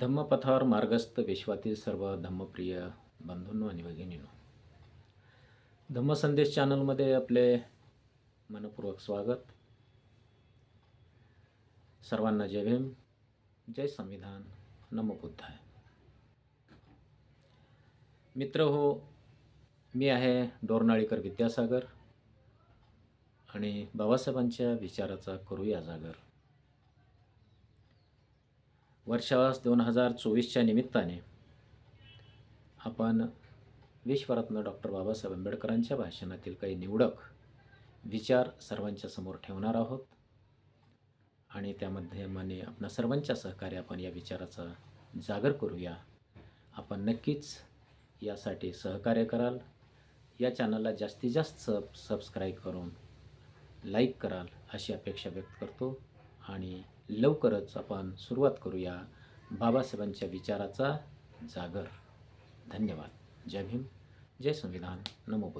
धम्मपथावर मार्गस्थ विश्वातील सर्व धम्मप्रिय बंधूंनो आणि भगिनींनो धम्मसंदेश चॅनलमध्ये आपले मनपूर्वक स्वागत. सर्वांना जय भीम जय संविधान. नमबुद्धाय मित्र हो मी आहे डोरनाळीकर विद्यासागर आणि बाबासाहेबांच्या विचाराचा करूया जागर. वर्षावास दोन हजार चोवीसच्या निमित्ताने आपण विश्वरत्न डॉक्टर बाबासाहेब आंबेडकरांच्या भाषणातील काही निवडक विचार सर्वांच्या समोर ठेवणार आहोत. आणि त्यामध्ये माने आपणा सर्वांच्या सहकार्य आपण या विचाराचा जागर करूया. आपण नक्कीच यासाठी सहकार्य कराल. या चॅनलला जास्तीत जास्त सब सबस्क्राईब करून लाईक कराल अशी अपेक्षा व्यक्त करतो. आणि लवकरच आपण सुरुवात करूया बाबासाहेबांच्या विचाराचा जागर. धन्यवाद. जय भीम. जय संविधान. नमो